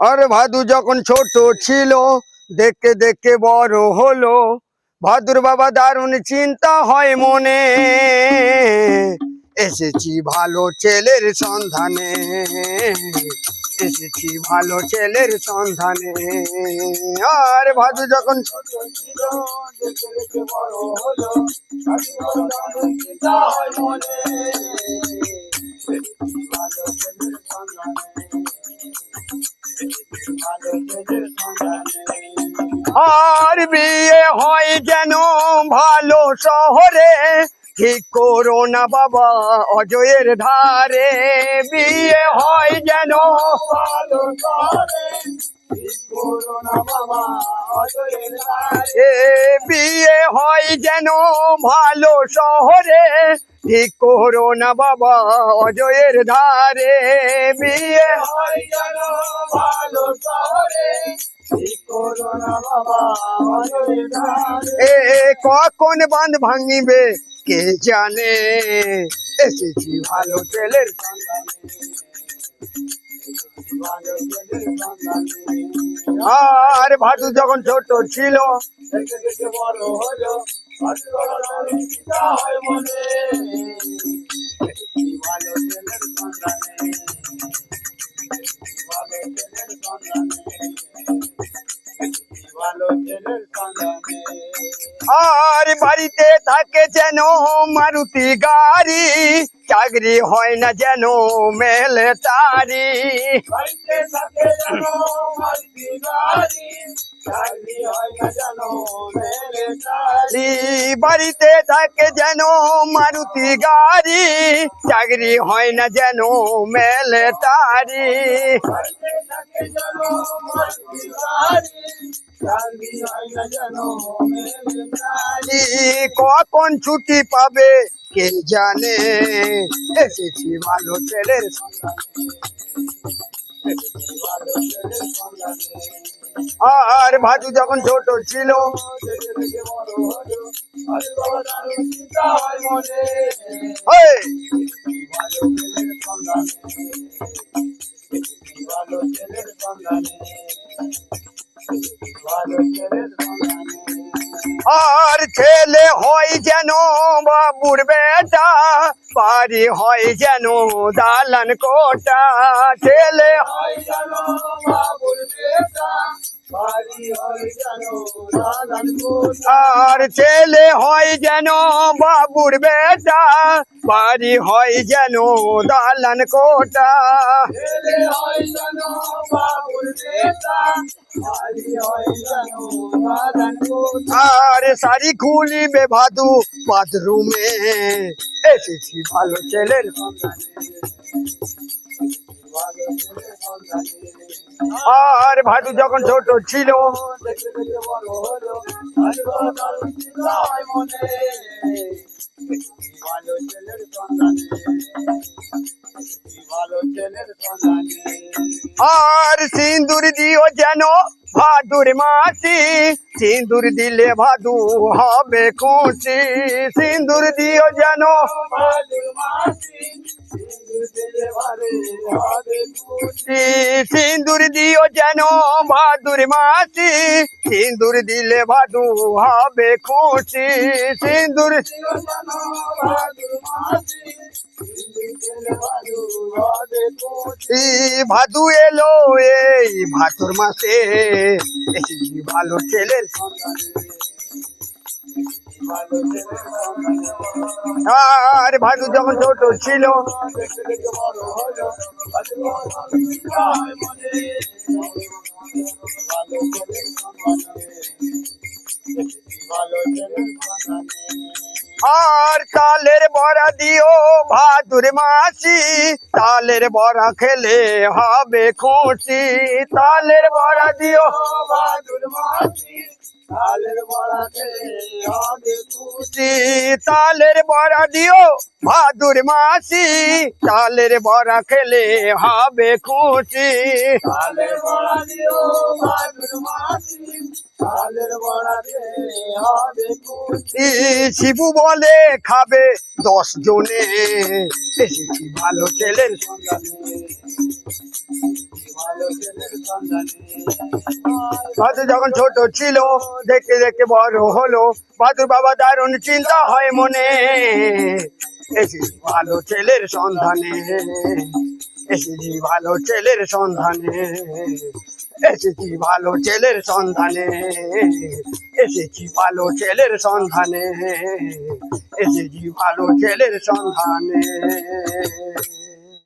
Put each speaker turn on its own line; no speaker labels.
আর ভাদু যখন ছোট ছিল, দেখে দেখে বড় হলো। ভাদুর বাবা দারুণ চিন্তা হয় মনে। এসেছি ভালো ছেলের সন্ধানে। এসেছি ভালো ছেলের সন্ধানে। আর ভাদু যখন ছোট আর বিয়ে হয় যেন ভালো শহরে। ঠিক করো না বাবা, অজয়ের ধারে? বিয়ে হয় যেন ভালো শহরে। ধারে বিয়ে হয় যেন ভালো শহরে ঠিক করো না বাবা, অজয়ের ধারে বিয়ে। এ কখন বাঁধ ভাঙিবে, কে জানে এসেছি ভালো ছেলের সন্ধানে। আর ভাদু যখন ছোট ছিল বড় হলো। আর বাড়িতে থাকে যেন মারুতি গাড়ি চাকরি হয় না যেন মেলে তারি। বাড়িতে থাকে যেন মারুতি গাড়ি চাকরি হয় না যেন মেলে তারি। কখন ছুটি পাবে, কে জানে এসেছি ভালো ছেলের সন্ধানে ভালো ছেলের সন্ধানে। আর ভাজু যখন ছোট ছিল দেখে দেখে বড় আর ছেলে হয় যেন বাবুর বেটা, বাড়ি হয় যেন দালান কোটা। ছেলে হয় যেন বাবুর বেটা আর ছেলে হয় যেন বাবুর বেটা, বাড়ি হয় যেন দালান কোটা। আর শাড়ি খুলিবে ভাদু বাথরুমে। এসেছি ভালো ছেলের আর ভাটু যখন ছোট ছিল আর সিন্দুর দিও যেন ভাদুর মাসি সিন্দুর দিলে ভাদু হবে খুশি সিন্দুর দিও যেন ভাদুর মাসি সিন্দুর দিলে ভাদু হবে খুশি সিন্দুর দিও যেন ভাদুর মাসি সিন্দুর দিলে ভাদু হবে খুশি সিন্দুর দিও যেন ভাদুর মাসি এই ভাদু এলো এই ভাদুর মাসে। ভালো ছেলের আর ভাদু যখন ছোট ছিল মাসি তালের বড়া খেলে হবে খুশি। তালের বড়া দিও। তালের বড়া দিও ভাদুর মাসি তালের বড়া খেলে হবে খুশি। তালের বড়া দিও শিবু বলে খাবে দশ জনে। ভালো ছেলের যখন ছোট ছিল, দেখতে দেখতে বড় হলো, বাদুর বাবা দারুণ চিন্তা হয় মনে। এসেছি ভালো ছেলের সন্ধানে? এসেছি ভালো ছেলের সন্ধানে? এসেছি ভালো ছেলের সন্ধানে। এসেছি ভালো ছেলের সন্ধানে। এসেছি ভালো ছেলের সন্ধানে।